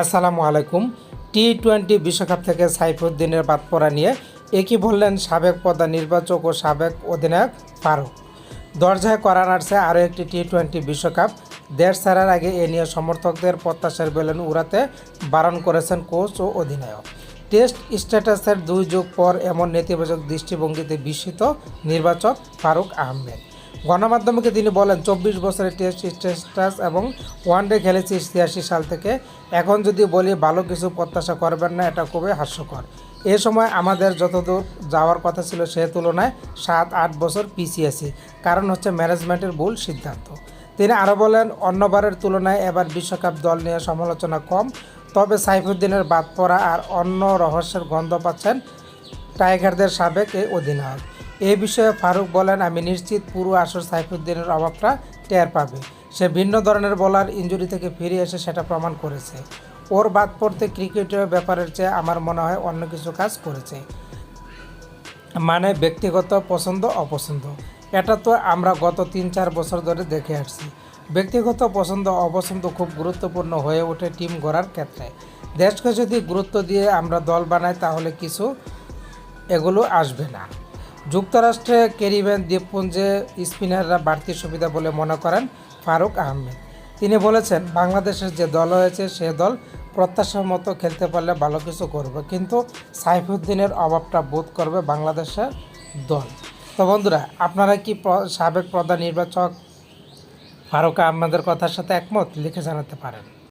আসসালামু আলাইকুম। T twenty বিশ্বকাপ থেকে সাইফুদ্দিনের বাদ পড়া নিয়ে একই বললেন সাবেক প্রধান নির্বাচক ও সাবেক অধিনায়ক ফারুক। দরজায় করা নাড়ছে আরও একটি টি টোয়েন্টি বিশ্বকাপ। দেশ ছাড়ার আগে এ নিয়ে সমর্থকদের প্রত্যাশার বেলুন উড়াতে বারণ করেছেন কোচ ও অধিনায়ক। টেস্ট স্ট্যাটাসের দুই যুগ পর এমন নেতিবাচক দৃষ্টিভঙ্গিতে বিস্মিত নির্বাচক ফারুক আহমেদ। গণমাধ্যমকে তিনি বলেন, চব্বিশ বছরের টেস্ট, স্ট্যাটাস এবং ওয়ানডে খেলেছি ছিয়াশি সাল থেকে। এখন যদি বলি, ভালো কিছু প্রত্যাশা করবেন না, এটা খুবই হাস্যকর। এ সময় আমাদের যতদূর যাওয়ার কথা ছিল সে তুলনায় সাত, আট বছর পিছিয়েছি। কারণ হচ্ছে ম্যানেজমেন্টের ভুল সিদ্ধান্ত। তিনি আরও বলেন, অন্যবারের তুলনায় এবার বিশ্বকাপ দল নিয়ে সমালোচনা কম। তবে সাইফুদ্দিনের বাদ পড়া আর অন্য রহস্যের গন্ধ পাচ্ছেন টাইগারদের সাবেক এই অধিনায়ক। এ বিষয়ে ফারুক বলেন, আমি নিশ্চিত পুরো আসর সাইফুদ্দিনের অভাবটা টের পাবে। সে ভিন্ন ধরনের বলার ইঞ্জুরি থেকে ফিরে এসে সেটা প্রমাণ করেছে। ওর বাদ পড়তে ক্রিকেটের ব্যাপারের চেয়ে আমার মনে হয় অন্য কিছু কাজ করেছে। মানে ব্যক্তিগত পছন্দ, অপছন্দ। এটা তো আমরা গত তিন চার বছর ধরে দেখে আসছি। ব্যক্তিগত পছন্দ, অপছন্দ খুব গুরুত্বপূর্ণ হয়ে ওঠে টিম গড়ার ক্ষেত্রে। দেশকে যদি গুরুত্ব দিয়ে আমরা দল বানাই, তাহলে কিছু এগুলো আসবে না। যুক্তরাষ্ট্রে ক্যারিবিয়ান দ্বীপপুঞ্জে স্পিনাররা বাড়তি সুবিধা বলে মনে করেন ফারুক আহমেদ। তিনি বলেছেন, বাংলাদেশের যে দল হয়েছে, সে দল প্রত্যাশা মতো খেলতে পারলে ভালো কিছু করবে। কিন্তু সাইফুদ্দিনের অভাবটা বোধ করবে বাংলাদেশের দল। তো বন্ধুরা, আপনারা কি সাবেক প্রধান নির্বাচক ফারুক আহমেদের কথার সাথে একমত? লিখে জানাতে পারেন।